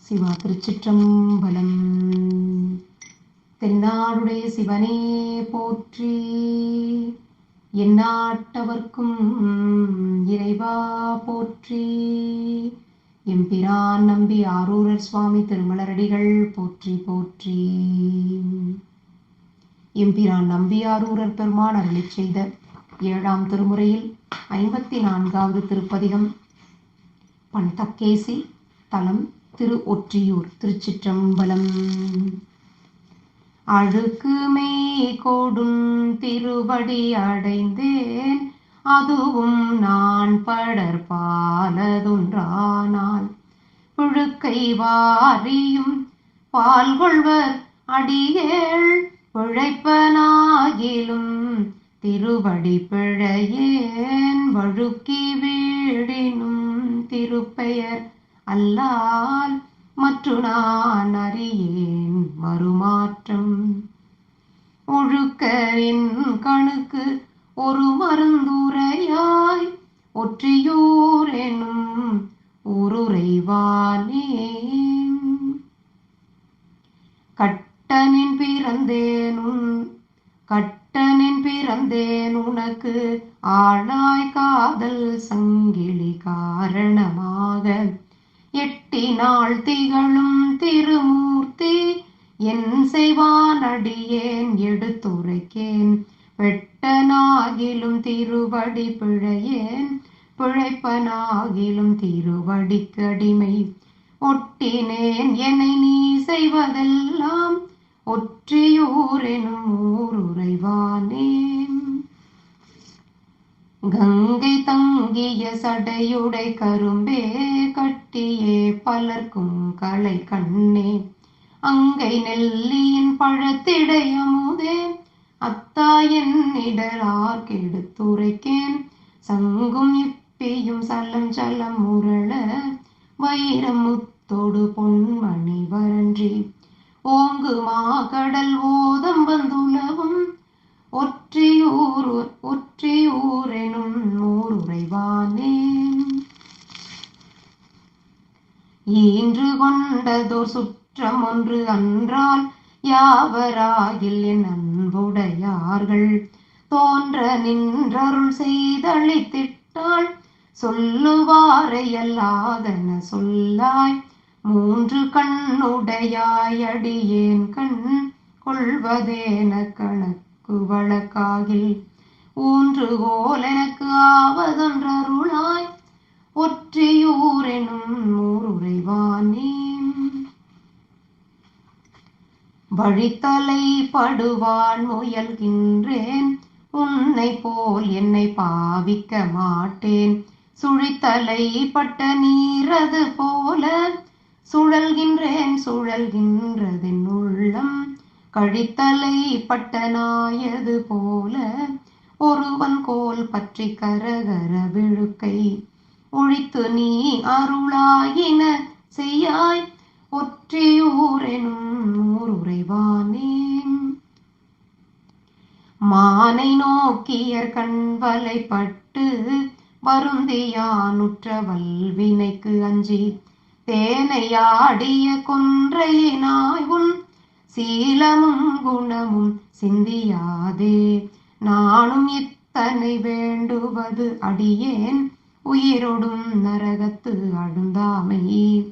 சிவா திருச்சிற்றம்பலம். தென்னாடுடைய சிவனே போற்றி. எந்நாட்டவர்க்கும் இறைவா போற்றி. எம்பிரான் நம்பி ஆரூரர் சுவாமி திருமலரடிகள் போற்றி போற்றி. எம்பிரான் நம்பி ஆரூரர் பெருமான் அருளிச் செய்த ஏழாம் திருமுறையில் ஐம்பத்தி நான்காவது திருப்பதிகம். பண்தக்கேசி தலம் திரு ஒற்றியூர் திருச்சிற்றம்பலம் அழுக்குமே கொடும் திருவடி அடைந்தேன் அதுவும் நான் படற்பாலதுன்றானால் புழுக்கை வாரியும் பால் கொள்வர் அடியேள் பிழைப்பனாகிலும் திருவடி பிழையேன் வழுக்கி வீழினும் திருப்பெயர் அல்லால் மற்று நான் அறியேன் மறுமாற்றம். ஒழுக்கரின் கணுக்கு ஒரு மருந்துரையாய் ஒற்றியூர் எனும் ஊருரைவானே கட்டனின் பிறந்தேனும் கட்டனின் பிறந்தேன் உனக்கு ஆணாய் காதல் சங்கிலி காரணமாக. எட்டினாள் திகழும் திருமூர்த்தி என் செய்வான் அடியேன் எடுத்துரைக்கேன். வெட்டனாகிலும் திருவடி பிழையேன் பிழைப்பனாகிலும் திருவடிக்கடிமை ஒட்டினேன் என்னை நீ செய்வதெல்லாம் ஒற்றியூர் எனும் ஊருரைவானே. கங்கை தங்கிய சடையுடை கரும்பே கட்டியே பலர்க்கும் களை கண்ணே. அங்கை நெல்லியின் பழத்திடையமுதே அத்தா என் கெடுத்துரைக்கேன் சங்கும் இப்பியும் சலம் சலம் முரள வைரம் முத்தோடு பொன்மணி வரன்றி ஓங்குமா கடல் ஓதம் வந்துலவும் கொண்டதோர் சுற்றம் ஒன்று அன்றால் யாவராகில் என் அன்புடையார்கள். தோன்ற நின்றருள் செய்தளித்திட்டாள். சொல்லுவாரை அல்லாதன சொல்லாய். மூன்று கண்ணுடையாயடியேன் கண் கொள்வதேன கணக்கு வழக்காகில். ஊன்றுகோல் எனக்கு ஆவதொன்றருளாய். ஒற்றியூர் ஊருரைவானே வழித்தலை படுவான் முயல்கின்றேன். உன்னை போல் என்னை பாவிக்க மாட்டேன். சுழித்தலை பட்ட நீரது போல. சுழல்கின்றேன் சுழல்கின்றதென் உள்ளம். கழித்தலை பட்ட நாயது போல. ஒருவன் கோல் பற்றி கரகர விழுக்கை. ஒழித்து நீ அருளாயின செய்யாய். ஒற்றியூர் எனும் மானை நோக்கியர் கண்வலைப்பட்டு வருந்தியானுற்ற வல்வினைக்கு அஞ்சி. தேனையாடிய கொன்றையினாய் உன் சீலமும் குணமும் சிந்தியாதே. நானும் இத்தனை வேண்டுவது அடியேன். உயிரொடும் நரகத்து அழுந்தாமை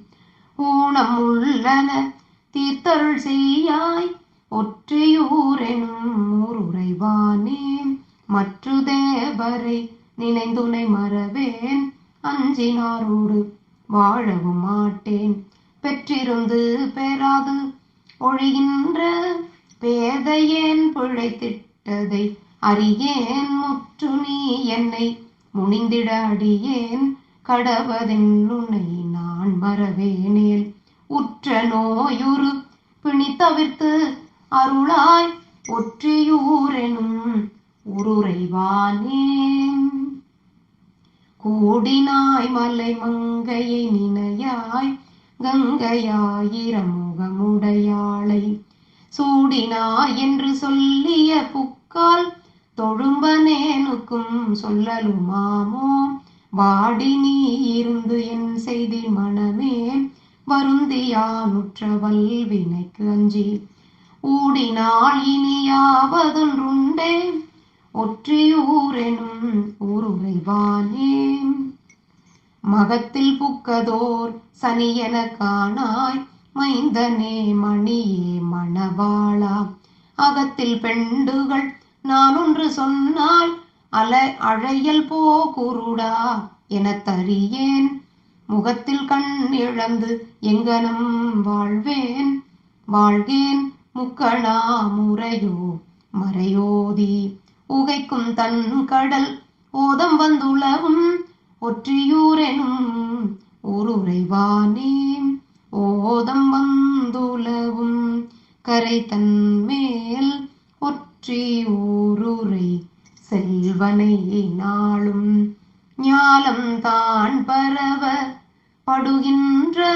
ஊனம் உள்ளன தீர்த்தருள் செய்யாய். ஒற்றையூரெனும் ஊருரைவானே மற்ற தேவரை நினைந்துனை மறவேன். அஞ்சினாரோடு வாழவும் மாட்டேன். பெற்றிருந்து பெறாது ஒழிகின்ற பேதையேன் பிழைத்திட்டதை அறியேன். முற்று நீ என்னை முனிந்திட அடியேன். கடவதென்னுனை நான் மறவேனேல் உற்ற நோயுறு பிணி தவிர்த்து அருளாய். ஒற்றியூரெனும் உருரைவானே கூடினாய் மலை மங்கையை நினையாய். கங்கையாயிரமுகமுடையாளை. சூடினாய் என்று சொல்லிய புக்கால் தொழும்பனேனுக்கும் சொல்லலுமாமோ? வாடி நீ இருந்து என் செய்தி மனமே வருந்தியானுற்ற வல்வினைக்கு அஞ்சி. ஊடினால் இனியாவதொன்றுண்டே ஒற்றியூரெனும் ஊருரைவானே மகத்தில் புக்கதோர் சனியென காணாய் மைந்தனே மணியே மணவாளா. அகத்தில் பெண்டுகள் சொன்னால் அல அழையல் போகுருடா எனத் தறியேன். முகத்தில் கண் இழந்து எங்கனம் வாழ்வேன். வாழ்கேன் முக்கணா முறையோ மறையோதி. உகைக்கும் தன் கடல் ஓதம் வந்துளவும். ஒற்றியூரெனும் ஊருரைவானே ஓதம் வந்துளவும் கரை தன்மேல் ஸ்ரீ ஊருரை செல்வனை நாளும் ஞாலம் தான் பரவ படுகின்ற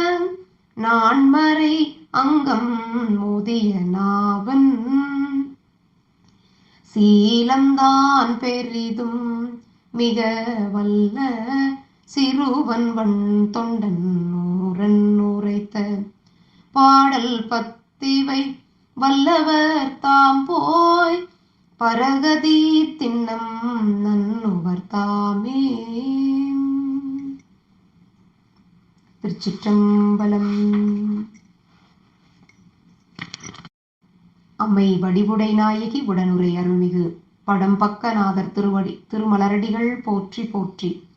நான்மறை அங்கம் முதிய நாவன் சீலம்தான் பெரிதும் மிக வல்ல சிறுவன் வன் தொண்டன் நூறன் உரைத்த பாடல் பத்திவை வல்லவர் தாம் போய் பரகதி திண்ணம் நன்னுவர் தாமே. திருச்சிற்றம்பலம். அம்மை வடிவுடை நாயகி உடனுரை அருள்மிகு படம் பக்கநாதர் திருவடி திருமலரடிகள் போற்றி போற்றி.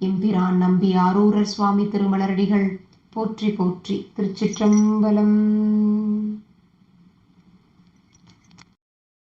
எம்பிரான் நம்பி ஆரூரர் சுவாமி திருமலரடிகள் போற்றி போற்றி. திருச்சிற்றம்பலம்.